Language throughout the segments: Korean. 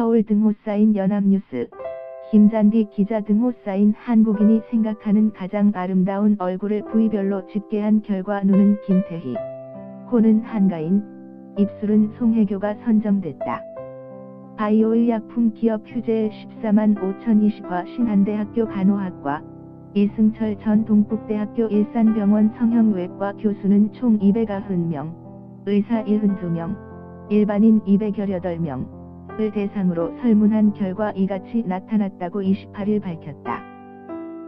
서울 등호 쌓인 연합뉴스. 김잔디 기자 등호 쌓인 한국인이 생각하는 가장 아름다운 얼굴을 부위별로 집계한 결과 눈은 김태희, 코는 한가인, 입술은 송혜교가 선정됐다. 바이오의 약품 기업 휴재일 14만 5020화 신한대학교 간호학과 이승철 전 동국대학교 일산병원 성형외과 교수는 총 290명, 의사 72명, 일반인 218명 을 대상으로 설문한 결과 이같이 나타났다고 28일 밝혔다.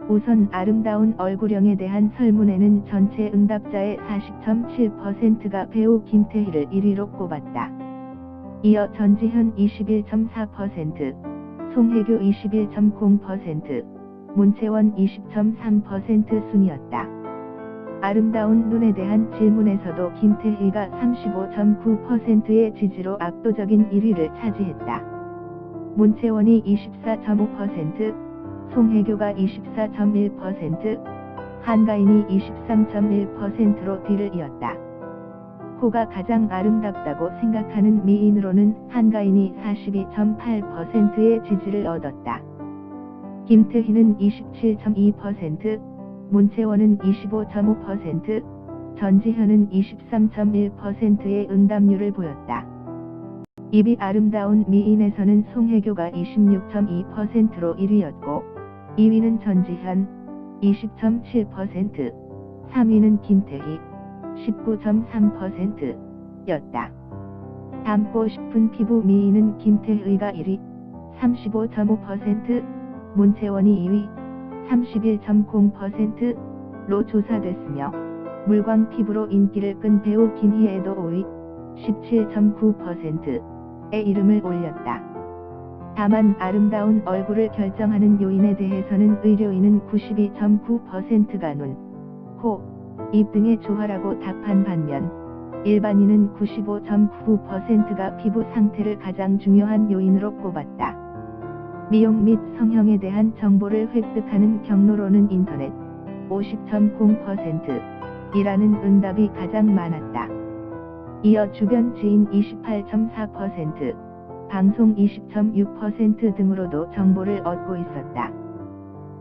우선 아름다운 얼굴형에 대한 설문에는 전체 응답자의 40.7%가 배우 김태희를 1위로 꼽았다. 이어 전지현 21.4%, 송혜교 21.0%, 문채원 20.3% 순이었다. 아름다운 눈에 대한 질문에서도 김태희가 35.9%의 지지로 압도적인 1위를 차지했다. 문채원이 24.5%, 송혜교가 24.1%, 한가인이 23.1%로 뒤를 이었다. 코가 가장 아름답다고 생각하는 미인으로는 한가인이 42.8%의 지지를 얻었다. 김태희는 27.2%, 문채원은 25.5%, 전지현은 23.1%의 응답률을 보였다. 입이 아름다운 미인에서는 송혜교가 26.2%로 1위였고, 2위는 전지현 20.7%, 3위는 김태희 19.3%였다. 닮고 싶은 피부 미인은 김태희가 1위 35.5%, 문채원이 2위 31.0%로 조사됐으며 물광 피부로 인기를 끈 배우 김희애도 5위 17.9%의 이름을 올렸다. 다만 아름다운 얼굴을 결정하는 요인에 대해서는 의료인은 92.9%가 눈, 코, 입 등의 조화라고 답한 반면 일반인은 95.9%가 피부 상태를 가장 중요한 요인으로 꼽았다. 미용 및 성형에 대한 정보를 획득하는 경로로는 인터넷 50.0% 이라는 응답이 가장 많았다. 이어 주변 지인 28.4%, 방송 20.6% 등으로도 정보를 얻고 있었다.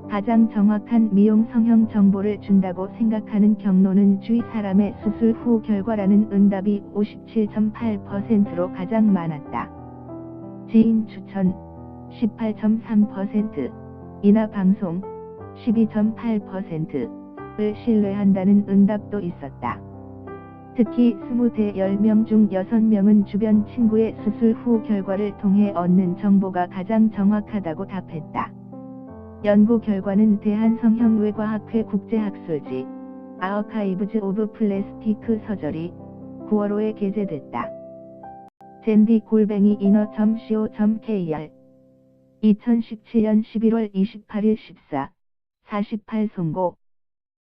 가장 정확한 미용 성형 정보를 준다고 생각하는 경로는 주위 사람의 수술 후 결과라는 응답이 57.8%로 가장 많았다. 지인 추천 18.3%, 이나 방송 12.8%을 신뢰한다는 응답도 있었다. 특히 20대 10명 중 6명은 주변 친구의 수술 후 결과를 통해 얻는 정보가 가장 정확하다고 답했다. 연구 결과는 대한성형외과학회 국제학술지 아어카이브즈 오브 플래스티크 서저리 9월 5에 게재됐다. 젠디 골뱅이 인어.co.kr 2017년 11월 28일 14, 48 송고